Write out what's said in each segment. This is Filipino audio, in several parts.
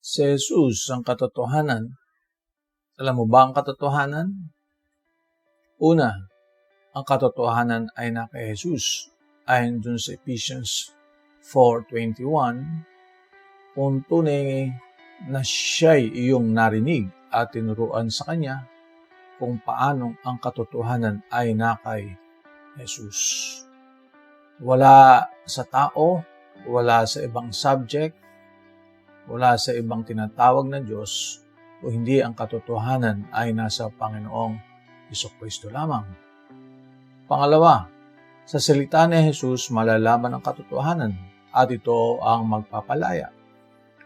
Si Jesus ang katotohanan. Alam mo ba ang katotohanan? Una, ang katotohanan ay na kay Jesus. Ayon dun sa Ephesians 4.21, kung tunay na siya'y iyong narinig at tinuruan sa Kanya kung paanong ang katotohanan ay na kay Jesus. Wala sa tao, wala sa ibang subject, wala sa ibang tinatawag na Diyos o hindi ang katotohanan ay nasa Panginoong Iso Kristo lamang. Pangalawa, sa salita ni Jesus malalaman ang katotohanan at ito ang magpapalaya.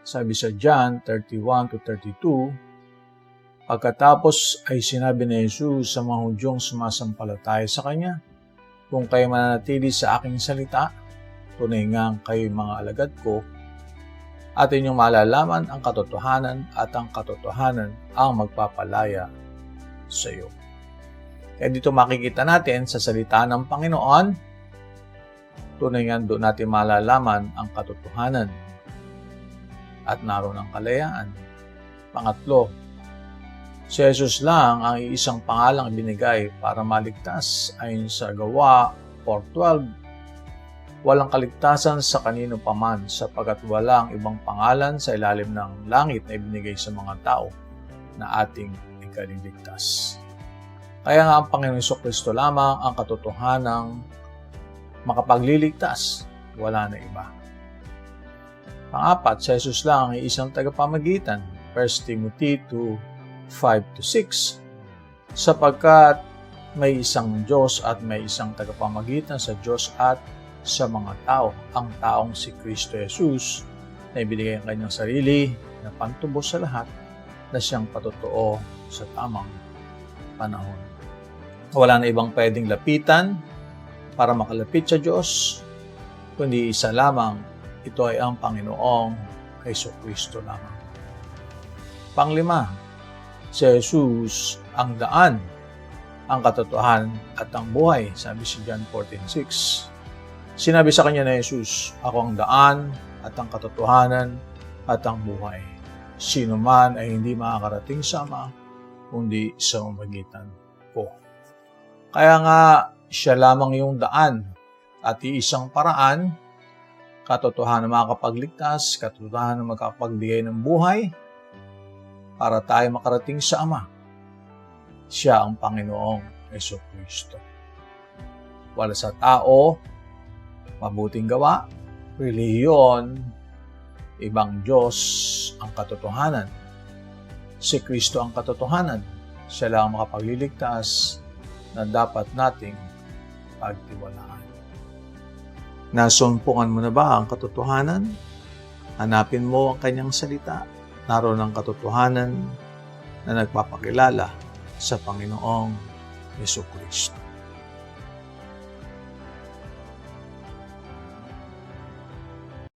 Sabi sa John 31 to 32, Pagkatapos ay sinabi ni Jesus sa mga Hudyong sumasampalataya sa Kanya, Kung kayo mananatili sa aking salita, tunay ngang kayo mga alagad ko, at inyong malalaman ang katotohanan at ang katotohanan ang magpapalaya sa iyo. Kaya dito makikita natin sa salita ng Panginoon, tunay nga doon natin malalaman ang katotohanan at naroon ang kalayaan. Pangatlo, si Jesus lang ang iisang pangalang binigay para maligtas ayon sa gawa 4.12 walang kaligtasan sa kanino paman sapagat walang ibang pangalan sa ilalim ng langit na ibinigay sa mga tao na ating ikaliligtas. Kaya nga ang Panginoon Iso Kristo lamang ang katotohanang makapagliligtas, wala na iba. Pangapat, si Jesus lang ang isang tagapamagitan, 1 Timothy 2, 5-6, sapagkat may isang Diyos at may isang tagapamagitan sa Diyos at sa mga tao, ang taong si Kristo Jesus na ibinigay ang kanyang sarili na pantubos sa lahat na siyang patotoo sa tamang panahon. Wala na ibang pwedeng lapitan para makalapit sa Diyos, kundi isa lamang, ito ay ang Panginoong Kristo Kristo lamang. Panglima, si Jesus ang daan, ang katotohanan at ang buhay, sabi si John 14.6. Sinabi sa kanya na Jesus, Ako ang daan at ang katotohanan at ang buhay. Sino man ay hindi makakarating sa Ama, kundi sa umagitan ko. Kaya nga, siya lamang yung daan at iisang paraan, katotohanan na makakapagligtas, katotohanan na makapagbigay ng buhay, para tayo makarating sa Ama. Siya ang Panginoong Yeso Kristo. Wala sa tao, mabuting gawa, reliyon, ibang Diyos ang katotohanan. Si Kristo ang katotohanan. Siya lang makapagliligtas na dapat nating pagtiwalaan. Nasumpungan mo na ba ang katotohanan? Hanapin mo ang kanyang salita. Naroon ang katotohanan na nagpapakilala sa Panginoong Yeso Kristo.